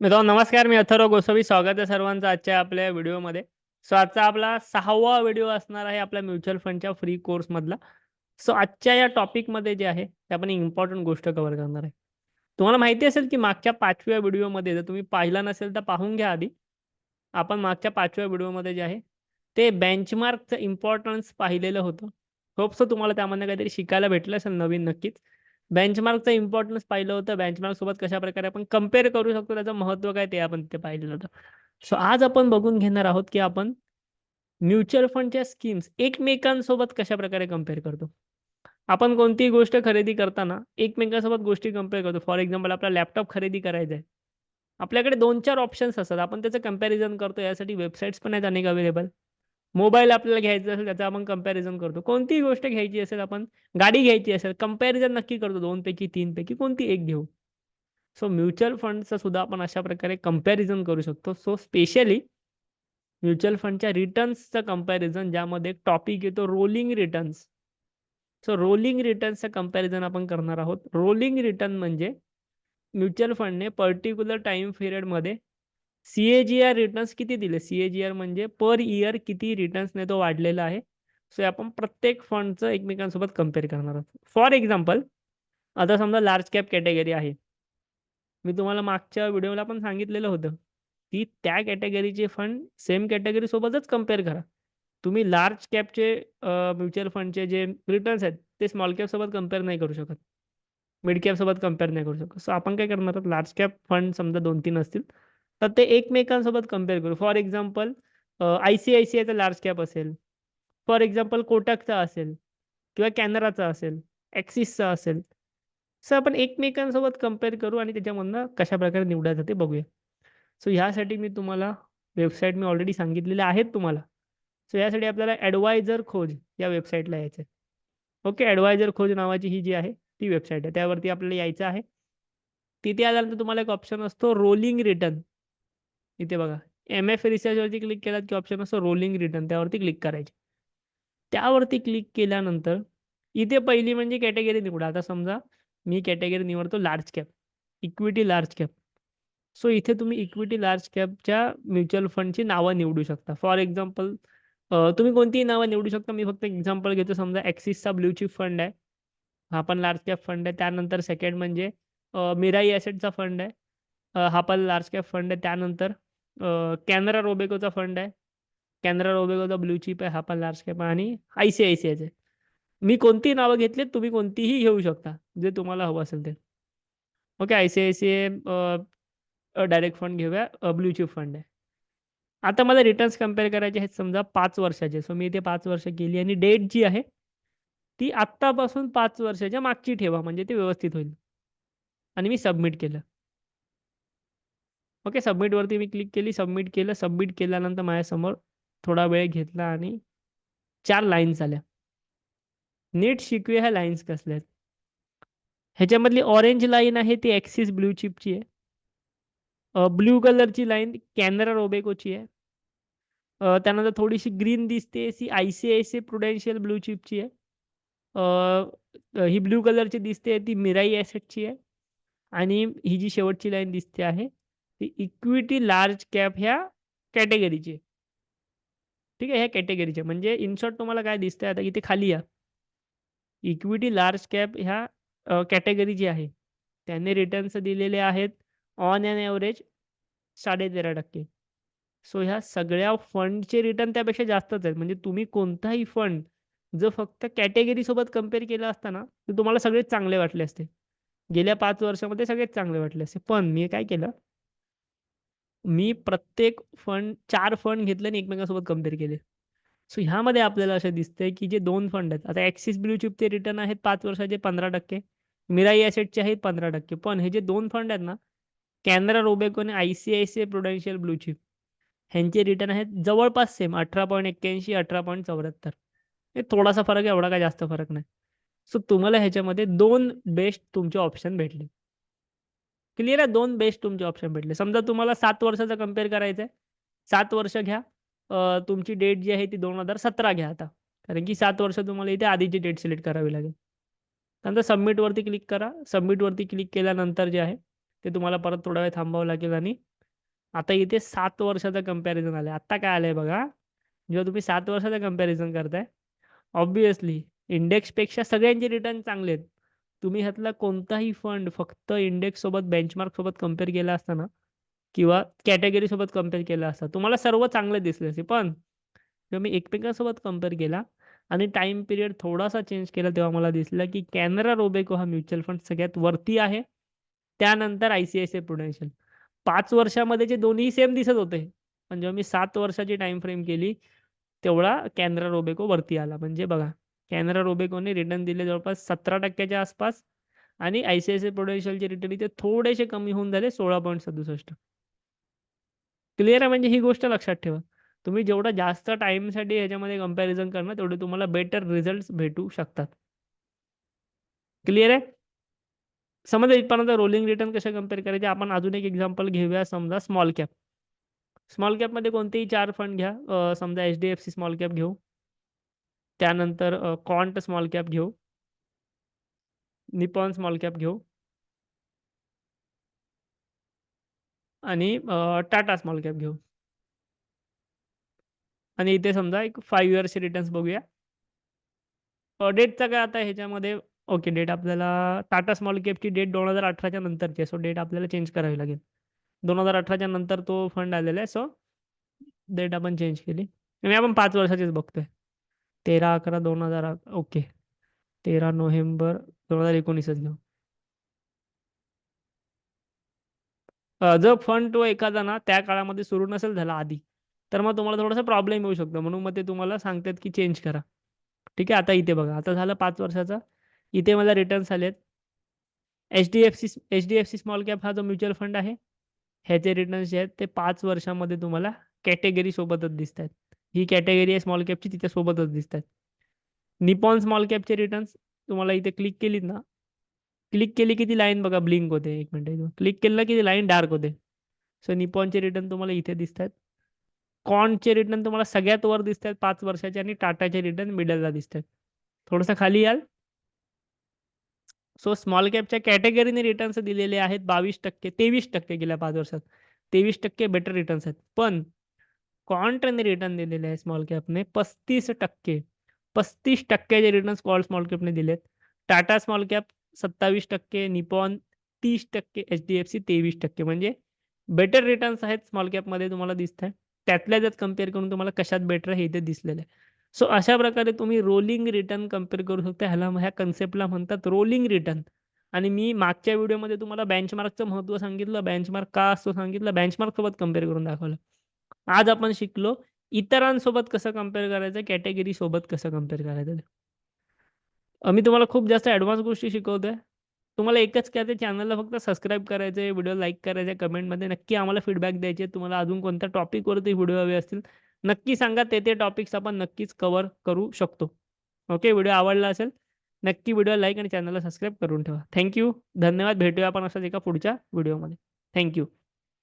मित्रांनो नमस्कार मी अथर्व गोसावी स्वागत आहे सर्वांचं आजच्या आपल्या व्हिडिओमध्ये. सो आजचा आपला सहावा व्हिडिओ असणार आहे आपल्या म्युच्युअल फंडच्या फ्री कोर्स मधला. सो आजच्या या टॉपिकमध्ये जे आहे ते आपण इम्पॉर्टंट गोष्ट कव्हर करणार आहे. तुम्हाला माहिती असेल की मागच्या पाचव्या व्हिडिओमध्ये जर तुम्ही पाहिला नसेल तर पाहून घ्या आधी. आपण मागच्या पाचव्या व्हिडिओमध्ये जे आहे ते बेंचमार्कचं इम्पॉर्टन्स पाहिलेलं होतं. होप सो तुम्हाला त्यामध्ये काहीतरी शिकायला भेटलं असेल नवीन नक्कीच. बेंचमार्कचं इम्पॉर्टन्स पाहिलं होतं. बेंचमार्क सोबत कशा प्रकारे आपण कंपेअर करू शकतो त्याचं महत्त्व काय ते आपण ते पाहिलेलं होतं. सो आज आपण बघून घेणार आहोत की आपण म्युच्युअल फंडच्या स्कीम्स एकमेकांसोबत कशा प्रकारे कंपेअर करतो. आपण कोणतीही गोष्ट खरेदी करताना एकमेकांसोबत गोष्टी कंपेअर करतो. फॉर एक्झाम्पल आपला लॅपटॉप खरेदी करायचा आहे. आपल्याकडे दोन चार ऑप्शन्स असतात. आपण त्याचं कंपॅरिझन करतो. यासाठी वेबसाईट्स पण आहेत अनेक अवेलेबल मोबाईल आपल्याला घ्यायचा असेल त्याचा आपण कंपॅरिझन करतो. कोणतीही गोष्ट घ्यायची असेल आपण गाडी घ्यायची असेल कंपॅरिझन नक्की करतो. दोनपैकी तीनपैकी कोणती एक घेऊ? सो म्युच्युअल फंडचं सुद्धा आपण अशा प्रकारे कंपॅरिझन करू शकतो. सो स्पेशली म्युच्युअल फंडच्या रिटर्न्सचं कंपॅरिझन ज्यामध्ये एक टॉपिक येतो रोलिंग रिटर्न्स सो रोलिंग रिटर्न्सचं कंपॅरिझन आपण करणार आहोत. रोलिंग रिटर्न म्हणजे म्युच्युअल फंडने पर्टिक्युलर टाइम पिरियडमध्ये सीएजीआर रिटर्न्स किती दिले? सीएजीआर म्हणजे पर इयर किती रिटर्न्सने तो वाढलेला आहे? सो आपण प्रत्येक फंडचं एकमेकांसोबत कंपेअर करणार आहोत. फॉर एक्झाम्पल आता समजा लार्ज कॅप कॅटेगरी आहे. मी तुम्हाला मागच्या व्हिडिओला पण सांगितलेलं होतं की त्या कॅटेगरीचे फंड सेम कॅटेगरीसोबतच कंपेअर करा. तुम्ही लार्ज कॅपचे म्युच्युअल फंडचे जे रिटर्न्स आहेत ते स्मॉल कॅपसोबत कंपेअर नाही करू शकत. मिड कॅपसोबत कंपेअर नाही करू शकत. सो आपण काय करणार आहोत? लार्ज कॅप फंड समजा दोन तीन असतील तर ते एकमेकांसोबत कंपेअर करू. For example I C I C आयचा लार्ज कॅप असेल. फॉर एक्झाम्पल कोटकचा असेल किंवा कॅनराचा असेल ॲक्सिसचा असेल. सो आपण एकमेकांसोबत कंपेअर करू आणि त्याच्यामधनं कशा प्रकारे निवडायचं ते बघूया. सो ह्यासाठी मी तुम्हाला वेबसाईट मी ऑलरेडी सांगितलेल्या आहेत तुम्हाला. सो यासाठी आपल्याला ॲडवायझर खोज या वेबसाईटला यायचं आहे ओके ॲडवायझर खोज नावाची ही जी आहे ती वेबसाईट आहे. त्यावरती आपल्याला यायचं आहे. तिथे आल्यानंतर तुम्हाला एक ऑप्शन असतो रोलिंग रिटर्न इथे बघा. एम एफ रिसर्चवरती क्लिक केलात की ऑप्शन असतो रोलिंग रिटर्न त्यावरती क्लिक करायचे. त्यावरती क्लिक केल्यानंतर इथे पहिली म्हणजे कॅटेगरी निवडा. आता समजा मी कॅटेगरी निवडतो large cap equity large cap so इथे तुम्ही इक्विटी लार्ज कॅपच्या म्युच्युअल फंडची नावं निवडू शकता. फॉर एक्झाम्पल तुम्ही कोणतीही नावं निवडू शकता. मी फक्त एक्झाम्पल घेतो. समजा ॲक्सिसचा ब्ल्यू चिप फंड आहे. हा पण लार्ज कॅप फंड आहे. त्यानंतर सेकंड म्हणजे मिराई ॲसेटचा फंड आहे. हा पण लार्ज कॅप फंड आहे. त्यानंतर कॅनरा रोबेकोचा फंड आहे. कॅनरा रोबेकोचा ब्ल्यू चिप आहे हा पण लार्ज कॅप आणि आय सी आय सी आयचे मी कोणतीही नावं घेतलीत तुम्ही कोणतीही घेऊ शकता जे तुम्हाला हवं असेल ते. Okay I C I C I direct fund घेऊया ब्ल्यू चिप फंड आहे. आता मला रिटर्न्स कंपेअर करायचे आहेत समजा पाच वर्षाचे. सो मी इथे पाच वर्ष केली आणि डेट जी आहे ती आत्तापासून पाच वर्षाच्या मागची ठेवा म्हणजे ते व्यवस्थित होईल. आणि मी सबमिट केलं. ओके सबमिटवरती मी क्लिक केली. सबमिट केलं. सबमिट केल्यानंतर माझ्यासमोर थोडा वेळ घेतला आणि चार लाईन्स आल्या. नीट शिकवे ह्या लाईन्स कसल्या आहेत. ह्याच्यामधली ऑरेंज लाईन आहे ती ॲक्सिस ब्ल्यू चिपची आहे. ब्ल्यू कलरची लाईन कॅनरा रोबेकोची आहे. त्यानंतर थोडीशी ग्रीन दिसते ती I C I C Prudential blue चिपची आहे. ही ब्ल्यू कलरची दिसते ती मिराई ॲसेटची आहे. आणि ही जी शेवटची लाईन दिसते आहे ती इक्विटी लार्ज कॅप ह्या कॅटेगरीची ठीक आहे ह्या कॅटेगरीचे म्हणजे इनशॉर्ट तुम्हाला काय दिसतंय आता इथे खाली या. इक्विटी लार्ज कॅप ह्या कॅटेगरी जी आहे त्याने रिटर्न्स दिलेले आहेत ऑन अँड ॲव्हरेज साडेतेरा टक्के. सो ह्या सगळ्या फंडचे रिटर्न त्यापेक्षा जास्तच आहेत. म्हणजे तुम्ही कोणताही फंड जर फक्त कॅटेगरीसोबत कंपेअर केला असता ना तर तुम्हाला सगळेच चांगले वाटले असते. गेल्या पाच वर्षामध्ये सगळेच चांगले वाटले असते. पण मी काय केलं मी प्रत्येक फंड चार फंड घेतले आणि एकमेकांसोबत कंपेअर केले. सो ह्यामध्ये आपल्याला असं दिसतंय की जे दोन फंड आहेत आता ॲक्सिस ब्ल्यू चिपचे रिटर्न आहेत पाच वर्षाचे पंधरा टक्के मिराई ॲसेटचे आहेत पंधरा टक्के. पण हे जे दोन फंड आहेत ना कॅनरा रोबेको आणि I C I C I Prudential blue chip ह्यांचे रिटर्न आहेत जवळपास सेम अठरा पॉईंट एक्क्याऐंशी अठरा पॉईंट चौऱ्याहत्तर. हे थोडासा फरक आहे एवढा काय जास्त फरक नाही. सो तुम्हाला ह्याच्यामध्ये दोन बेस्ट तुमचे ऑप्शन भेटले. क्लिअर आहे दोन बेस्ट तुमचे ऑप्शन भेटले. समजा तुम्हाला सात वर्षाचं कंपेअर करायचं आहे सात वर्ष घ्या. तुमची डेट जी आहे ती दोन हजार सतरा घ्या आता. कारण की सात वर्ष तुम्हाला इथे आधीची डेट सिलेक्ट करावी लागेल. त्यानंतर सबमिटवरती क्लिक करा. सबमिटवरती क्लिक केल्यानंतर जे आहे ते तुम्हाला परत थोडा वेळ थांबावं लागेल आणि आता इथे सात वर्षाचं कंपॅरिजन आलं आहे आत्ता काय आलंय बघा, जेव्हा तुम्ही सात वर्षाचं कंपॅरिझन करताय, ऑब्वियसली इंडेक्सपेक्षा सगळ्यांचे रिटर्न चांगले आहेत. तुम्ही ह्यातला कोणताही फंड फक्त इंडेक्ससोबत बेंचमार्कसोबत कंपेअर केला असता ना किंवा कॅटेगरीसोबत कंपेअर केला असता, तुम्हाला सर्व चांगले दिसले असते. पण जेव्हा मी एकमेकांसोबत कंपेअर केला आणि टाईम पिरियड थोडासा चेंज केला, तेव्हा मला दिसलं की कॅनरा रोबेको हा म्युच्युअल फंड सगळ्यात वरती आहे. त्यानंतर आय-सी-आय-सी-आय प्रुडेन्शियल. पाच वर्षामध्ये जे दोन्ही सेम दिसत होते. पण जेव्हा मी सात वर्षाची टाईम फ्रेम केली, तेवढा कॅनरा रोबेको वरती आला. म्हणजे बघा, कॅनरा रोबेकोने रिटर्न दिले जवळपास सतरा टक्क्याच्या आसपास आणि आय-सी-आय-सी-आय रिटर्न इथे थोडेसे कमी होऊन झाले 16.67. क्लिअर आहे म्हणजे ही गोष्ट लक्षात ठेवा. तुम्ही जेवढा जास्त टाईमसाठी ह्याच्यामध्ये कंपॅरिझन करणार, तेवढे तुम्हाला बेटर रिझल्ट्स भेटू शकतात. क्लिअर आहे? समजा इथपर्यंत रोलिंग रिटर्न कसे कंपेअर करायचे? आपण अजून एक एक्झाम्पल घेऊया समजा स्मॉल कॅप. स्मॉल कॅपमध्ये कोणतेही चार फंड घ्या. समजा एच-डी-एफ-सी स्मॉल कॅप घेऊ. त्यानंतर कॉन्ट स्मॉल कॅप घेऊ. निपॉन स्मॉल कॅप घेऊ. आणि टाटा स्मॉल कॅप घेऊ. आणि इथे समजा एक फाईव्ह इयर्सचे रिटर्न्स बघूया. डेटचा काय आता ह्याच्यामध्ये ओके, डेट आपल्याला टाटा स्मॉल कॅपची डेट दोन हजार अठराच्या नंतरची आहे. सो डेट आपल्याला चेंज करावी लागेल. दोन हजार अठराच्या नंतर तो फंड आलेला आहे. सो डेट आपण चेंज केली आणि आपण पाच वर्षाचीच बघतोय. तेरा अकरा दोन हजार ओके. 13 नोव्हेंबर 2019च घेऊ. जर फंड तो एखादा ना त्या काळामध्ये सुरू नसेल झाला आधी, तर मग तुम्हाला थोडासा प्रॉब्लेम येऊ शकतो. म्हणून मग ते तुम्हाला सांगतात की चेंज करा. ठीक आहे. आता इथे बघा, आता झालं पाच वर्षाचा. इथे मला रिटर्न्स आलेत. एच-डी-एफ-सी एच-डी-एफ-सी स्मॉल कॅप हा जो म्युच्युअल फंड आहे, ह्याचे रिटर्न्स जे आहेत ते पाच वर्षामध्ये तुम्हाला कॅटेगरी सोबतच दिसतायत. ही कॅटेगरी आहे स्मॉल कॅपची तिच्यासोबतच दिसतायत. निपॉन स्मॉल कॅपचे रिटर्न्स तुम्हाला इथे क्लिक केलीत ना, क्लिक केली की ती लाईन बघा ब्लिंक होते. एक मिनिट क्लिक केलं की ती लाईन डार्क होते. सो निपॉनचे रिटर्न तुम्हाला इथे दिसतायत. कॉनचे रिटर्न तुम्हाला सगळ्यात वर दिसतायत पाच वर्षाचे आणि टाटाचे रिटर्न मिडलला दिसतायत. थोडंसं खाली याल? सो स्मॉल कॅपच्या कॅटेगरीने रिटर्न्स दिलेले आहेत 22% 23% गेल्या पाच वर्षात. 23% बेटर रिटर्न्स आहेत. पण कॉन्ट्रने रिटर्न दिलेले आहे स्मॉल कॅपने 35% 35% चे रिटर्न्स स्मॉल कॅपने दिलेत. टाटा स्मॉल कॅप 27%, निपॉन 30%, एच-डी-एफ-सी 23% म्हणजे बेटर रिटर्न्स आहेत स्मॉल कॅपमध्ये तुम्हाला दिसताय. त्यातल्या त्यात कंपेअर करून तुम्हाला कशात बेटर आहे हे इथे दिसलेलं आहे. सो अशा प्रकारे तुम्ही रोलिंग रिटर्न कंपेअर करू शकता. ह्याला ह्या कन्सेप्टला म्हणतात रोलिंग रिटर्न आणि मी मागच्या व्हिडिओमध्ये तुम्हाला बेंचमार्कचं महत्त्व सांगितलं. बेंचमार्क का असतो सांगितलं. बेंचमार्कसोबत कंपेअर करून दाखवलं. आज आपण शिकलो इतरांसोबत कसं कंपेअर करायचं, कॅटेगरीसोबत कसं कंपेअर करायचं ते. मी तुम्हाला खूप जास्त ॲडव्हान्स गोष्टी शिकवतोय. तुम्हाला एकच काय ते चॅनलला फक्त सबस्क्राईब करायचं आहे, व्हिडिओ लाईक करायचा कमेंटमध्ये नक्की आम्हाला फीडबॅक द्यायचे तुम्हाला अजून कोणत्या टॉपिकवरती व्हिडिओ हवे असतील, नक्की सांगा. ते ते टॉपिक्स आपण नक्कीच कव्हर करू शकतो. ओके. व्हिडिओ आवडला असेल, नक्की व्हिडिओ लाईक आणि चॅनलला सबस्क्राईब करून ठेवा. थँक्यू धन्यवाद. भेटूया आपण असंच एका पुढच्या व्हिडिओमध्ये. थँक्यू